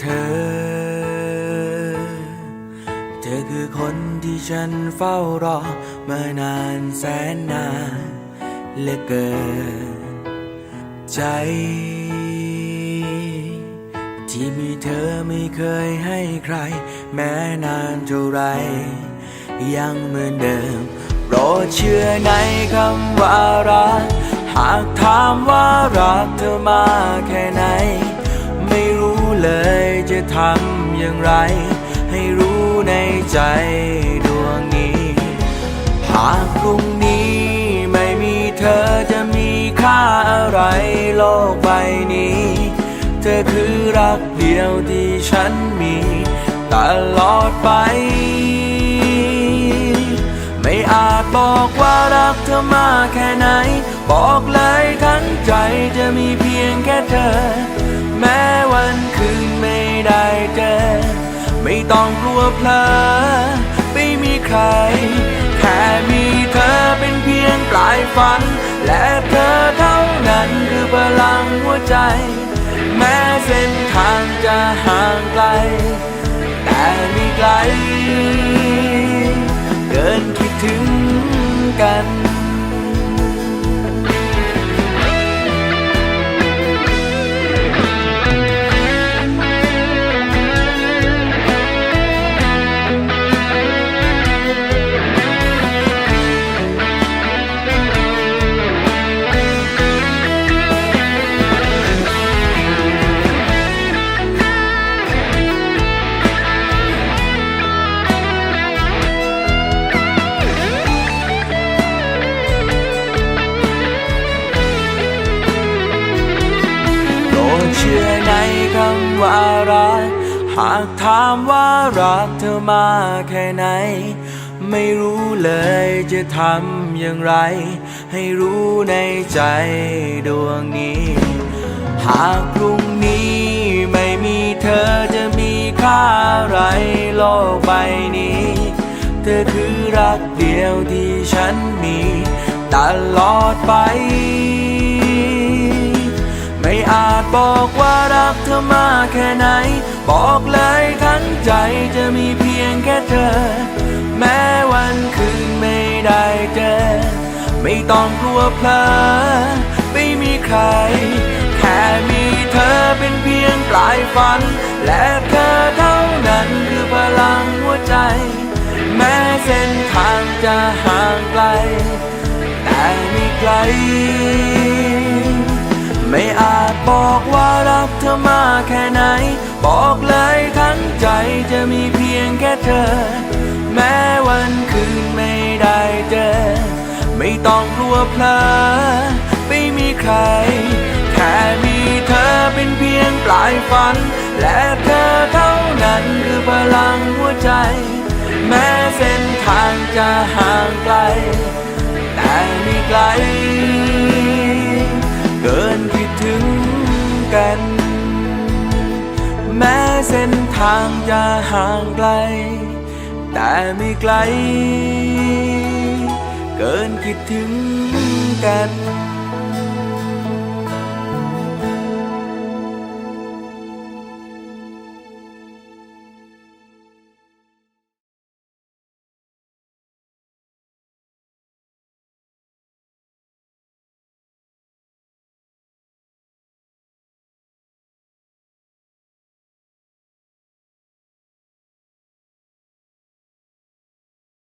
เธอ เธอคือคนที่ฉันเฝ้ารอมานานแสนนานเหลือเกิน ใจ ที่มีเธอไม่เคยให้ใคร แม้นานเท่าไร ยังเหมือนเดิมโปรดเชื่อในคำว่ารัก หากถามว่ารักเธอมาแค่ไหน ไม่รู้เลยำอย่างไร ให้รู้ในใจดวงนี้ หากพรุ่งนี้ไม่มีเธอจะมีค่าอะไรโลกใบนี้ เธอคือรักเดียวที่ฉันมีตลอดไปไม่อาจบอกว่ารักเธอมากแค่ไหน บอกเลยทั้งใจจะมีเพียง ต้องกลัวเพลอไม่มีใคร แค่มีเธอเป็นเพียงปลายฝัน และเธอเท่านั้นคือพลังหัวใจ แม้เส้นทางจะห่างไกล แต่ไม่ไกล เกินคิดถึงกัน เชื่อในคำว่ารัก หากถามว่ารักเธอมากแค่ไหน ไม่รู้เลยจะทำอย่างไร ให้รู้ในใจดวงนี้ หากพรุ่งนี้ไม่มีเธอจะมีค่าอะไรโลกใบนี้ เธอคือรักเดียวที่ฉันมีตลอดไป ไม่อาจบอกว่ารักเธอมากแค่ไหน บอกเลยทั้งใจจะมีเพียงแค่เธอ แม้วันคืนไม่ได้เจอ ไม่ต้องกลัวเพลอไม่มีใคร แค่มีเธอเป็นเพียงปลายฝัน และเธอเท่านั้นคือพลังหัวใจ แม้เส้นทางจะห่างไกล แต่ไม่ไกล ไม่อาจบอกว่ารักเธอมากแค่ไหน บอกเลยทั้งใจจะมีเพียงแค่เธอ แม้วันคืนไม่ได้เจอ ไม่ต้องกลัวเพลอไม่มีใคร แค่มีเธอเป็นเพียงปลายฝัน และเธอเท่านั้นคือพลังหัวใจ แม้เส้นทางจะห่างไกล กัน แม้เส้นทางจะห่างไกล แต่ไม่ไกล เกินคิดถึงกัน